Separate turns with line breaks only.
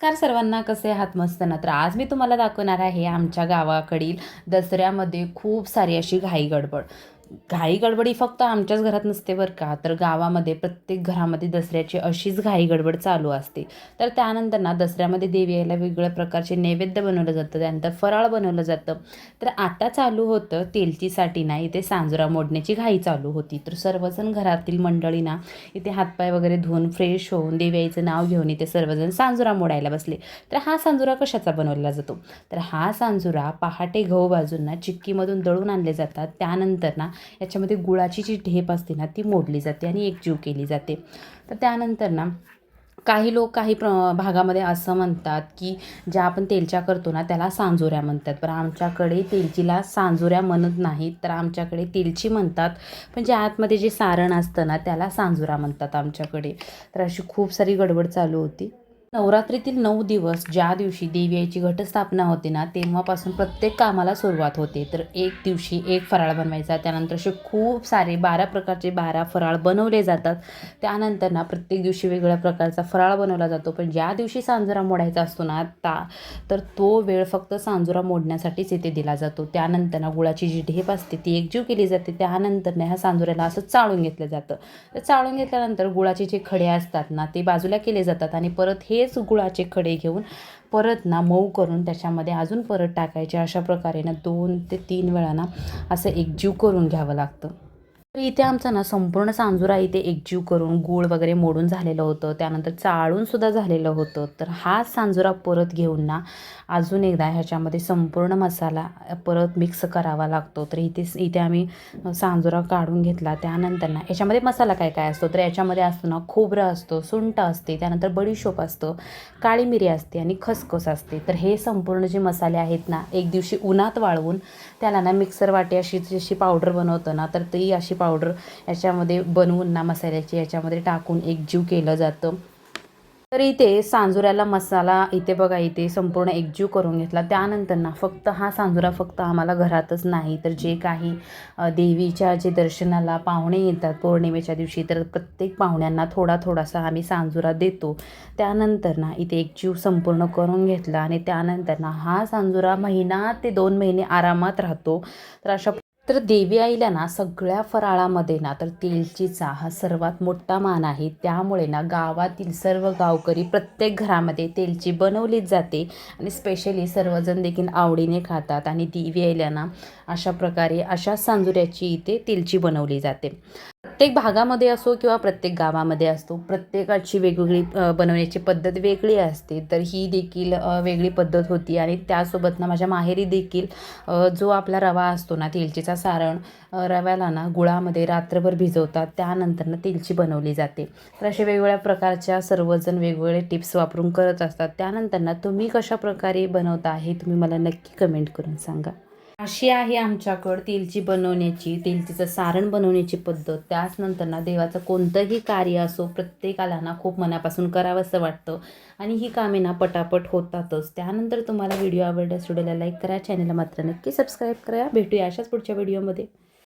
Car सर्वांना कसे आहात? मस्त ना. तर आज मी तुम्हाला दाखवणार आहे आमच्या गावाकडील दसऱ्यामध्ये खूप सारी अशी घाई गडबड. घाई गडबड ही फक्त आमच्याच घरात नसते बरं का. तर गावामध्ये प्रत्येक घरामध्ये दसऱ्याची अशीच घाई गडबड चालू असते. तर त्यानंतर ना दसऱ्यामध्ये देवी यायला वेगवेगळ्या प्रकारचे नैवेद्य बनवलं जातं. त्यानंतर फराळ बनवलं जातं. तर आता चालू होतं तेलचीसाठी ना इथे सांजुरा मोडण्याची घाई चालू होती. तर सर्वजण घरातील मंडळी ना इथे हातपाय वगैरे धुवून फ्रेश होऊन देवीआईचं नाव घेऊन इथे सर्वजण सांजुरा मोडायला बसले. तर हा सांजुरा कशाचा बनवला जातो? तर हा सांजुरा पहाटे गहू बाजूंना चिक्कीमधून दळून आणले जातात. त्यानंतर ना याच्यामध्ये गुळाची जी ढेप असते ना ती मोडली जाते आणि एकजीव केली जाते. तर त्यानंतर ना काही लोक काही प्र भागामध्ये असं म्हणतात की ज्या आपण तेलच्या करतो ना त्याला सांजोऱ्या म्हणतात. पण आमच्याकडे तेलचीला सांजोऱ्या म्हणत नाहीत तर आमच्याकडे तेलची म्हणतात. पण जे आतमध्ये जे सारण असतं ना त्याला सांजोरा म्हणतात आमच्याकडे. तर अशी खूप सारी गडबड चालू होती. नवरात्रीतील नऊ दिवस ज्या दिवशी देवी आईची घटस्थापना होते ना तेव्हापासून प्रत्येक कामाला सुरुवात होते. तर एक दिवशी एक फराळ बनवायचा त्यानंतर असे खूप सारे बारा प्रकारचे बारा फराळ बनवले जातात. त्यानंतर ना प्रत्येक दिवशी वेगळ्या प्रकारचा फराळ बनवला जातो. पण ज्या दिवशी सांजोरा मोडायचा असतो ना ता तर तो वेळ फक्त सांजोरा मोडण्यासाठीच इथे दिला जातो. त्यानंतर ना गुळाची जी ढेप असते ती एकजीव केली जाते. त्यानंतर ना ह्या सांजोऱ्याला असं चाळून घेतलं जातं. तर चाळून घेतल्यानंतर गुळाचे जे खडे असतात ना ते बाजूला केले जातात आणि परत हे तेच गुळाचे खडे घेऊन परत ना मऊ करून त्याच्यामध्ये अजून परत टाकायचे. अशा प्रकारे ना दोन ते तीन वेळा ना असं एकजीव करून घ्यावं लागतं. तर इथे आमचा ना संपूर्ण सांजुरा इथे एकजीव करून गूळ वगैरे मोडून झालेलं होतं. त्यानंतर चाळून सुद्धा झालेलं होतं. तर हा सांजुरा परत घेऊन ना अजून एकदा ह्याच्यामध्ये संपूर्ण मसाला परत मिक्स करावा लागतो. तर इथे इथे आम्ही सांजुरा काढून घेतला. त्यानंतर ना याच्यामध्ये मसाला काय काय असतो? तर याच्यामध्ये असतो ना खोबरं असतो सुंठ असते त्यानंतर बडीशोप असतं काळी मिरी असते आणि खसखस असते. तर हे संपूर्ण जे मसाले आहेत ना एक दिवशी उन्हात वाळवून त्याला ना मिक्सर वाटी अशी जशी पावडर बनवतं ना तर ती अशी पावडर याच्यामध्ये बनवून ना मसाल्याची याच्यामध्ये टाकून एकजीव केलं जातं. तर इथे सांजुऱ्याला मसाला इथे बघा इथे संपूर्ण एकजीव करून घेतला. त्यानंतर ना फक्त हा सांजुरा फक्त आम्हाला घरातच नाही तर जे काही देवीच्या जे दर्शनाला पाहुणे येतात पौर्णिमेच्या दिवशी तर प्रत्येक पाहुण्यांना थोडा थोडासा आम्ही सांजुरा देतो. त्यानंतर ना इथे एकजीव संपूर्ण करून घेतला आणि त्यानंतर ना हा सांजुरा महिना ते दोन महिने आरामात राहतो. तर अशा तर देवी आईला ना सगळ्या फराळामध्ये ना तर तेलचीचा हा सर्वात मोठा मान आहे. त्यामुळे ना गावातील सर्व गावकरी प्रत्येक घरामध्ये तेलची बनवलीच जाते आणि स्पेशली सर्वजण देखील आवडीने खातात आणि देवी आईला ना अशा प्रकारे अशा सांजुऱ्याची इथे तेलची बनवली जाते. प्रत्येक भागामध्ये असो किंवा प्रत्येक गावामध्ये असतो प्रत्येकाची वेगवेगळी बनवण्याची पद्धत वेगळी असते. तर ही देखील वेगळी पद्धत होती आणि त्यासोबत ना माझ्या माहेरी देखील जो आपला रवा असतो ना तेलचीचा सारण रव्याला ना गुळामध्ये रात्रभर भिजवतात. त्यानंतर ना तेलची बनवली जाते. तर अशा वेगवेगळ्या प्रकारच्या सर्वजण वेगवेगळे टिप्स वापरून करत असतात. त्यानंतर ना तुम्ही कशा प्रकारे बनवता हे तुम्ही मला नक्की कमेंट करून सांगा. अशी आहे आमच्याकडं तेलची बनवण्याची तेलचीचं सारण बनवण्याची पद्धत. त्याच नंतर ना देवाचं कोणतंही कार्य असो प्रत्येकाला ना खूप मनापासून करावंसं वाटतं. आणि ही कामे ना पटापट होतातच. त्यानंतर तुम्हाला व्हिडिओ आवडल्यास व्हिडिओला लाईक करा चॅनलला मात्र नक्की सबस्क्राईब करा. भेटूया अशाच पुढच्या व्हिडिओमध्ये.